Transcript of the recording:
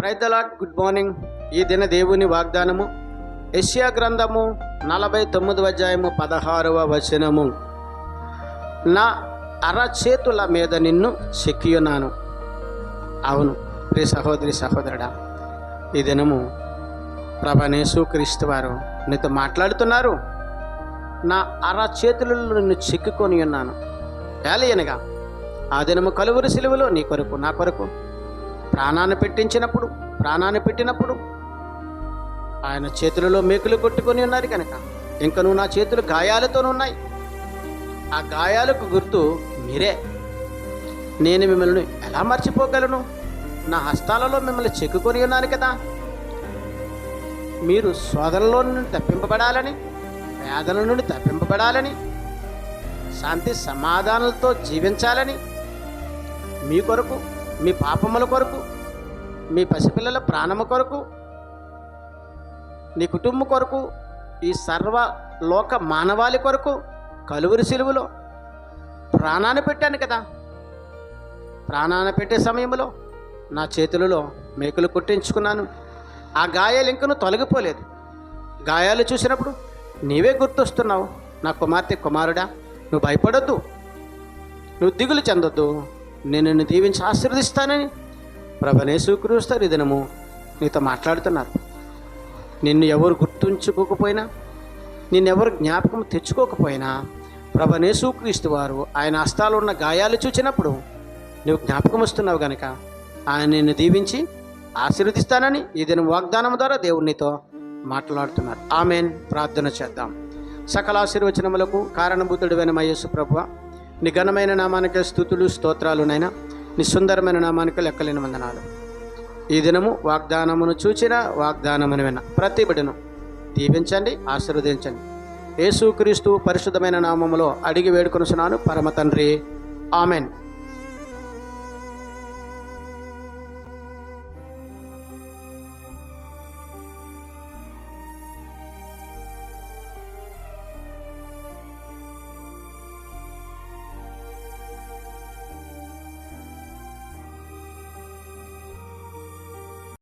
ప్రైతలాట్ good morning ఈ దిన దేవుని వాగ్దానము. యెషయా గ్రంథము నలభై తొమ్మిదవ అధ్యాయము పదహారవ వచనము. నా అరచేతుల మీద నిన్ను చెక్కియున్నాను. అవును ప్రియ సహోదరి సహోదరుడా ఈ దినము ప్రభనేసు క్రీస్తు వారు నీతో మాట్లాడుతున్నారు. నా అరచేతులలో నిన్ను చెక్కుకొని ఉన్నాను. ఏలయనగా ఆ దినము కలువురు సిలువలో నీ కొరకు నా కొరకు. ప్రాణాన్ని పెట్టించినప్పుడు ప్రాణాన్ని పెట్టినప్పుడు ఆయన చేతులలో మేకులు కొట్టుకొని ఉన్నారు కనుక. ఇంకా నువ్వు నా చేతులు గాయాలతో ఉన్నాయి. ఆ గాయాలకు గుర్తు మీరే. నేను మిమ్మల్ని ఎలా మర్చిపోగలను? నా హస్తాలలో మిమ్మల్ని చెక్కుకొని ఉన్నాను కదా. మీరు శోధనలో నుండి తప్పింపబడాలని వేదన నుండి తప్పింపబడాలని శాంతి సమాధానాలతో జీవించాలని మీ కొరకు మీ పాపముల కొరకు మీ పసిపిల్లల ప్రాణము కొరకు నీ కుటుంబ కొరకు ఈ సర్వ లోక మానవాళి కొరకు కలువురి సిలువలో ప్రాణాన్ని పెట్టాను కదా. ప్రాణాన్ని పెట్టే సమయంలో నా చేతులలో మేకులు కొట్టించుకున్నాను. ఆ గాయాలు ఇంకను తొలగిపోలేదు. గాయాలు చూసినప్పుడు నీవే గుర్తొస్తున్నావు. నా కుమార్తె కుమారుడా నువ్వు భయపడొద్దు. నువ్వు దిగులు చెందొద్దు. నేను నిన్ను దీవించి ఆశీర్వదిస్తానని ప్రభనేసుక్రీస్తారు ఈ దినము నీతో మాట్లాడుతున్నారు. నిన్ను ఎవరు గుర్తుంచుకోకపోయినా నిన్నెవరు జ్ఞాపకం తెచ్చుకోకపోయినా ప్రభనేసుక్రీస్తు వారు ఆయన హస్తాలు ఉన్న గాయాలు చూచినప్పుడు నువ్వు జ్ఞాపకం వస్తున్నావు గనక ఆయన నిన్ను దీవించి ఆశీర్వదిస్తానని ఈ దినం వాగ్దానం ద్వారా దేవునితో మాట్లాడుతున్నారు. ఆమెన్. ప్రార్థన చేద్దాం. సకల ఆశీర్వచనములకు కారణభూతుడివైన మయేసు ప్రభు నీ ఘనమైన నామానికే స్థుతులు స్తోత్రాలునైనా నీ సుందరమైన నామానికి లెక్కలేని వందనాలు. ఈ దినము వాగ్దానమును చూచిన వాగ్దానమును విన్న. ప్రతి బిడను దీవించండి ఆశీర్వదించండి. యేసుక్రీస్తు పరిశుద్ధమైన నామములో అడిగి వేడుకొనుచున్నాను పరమ తండ్రి. ఆమెన్.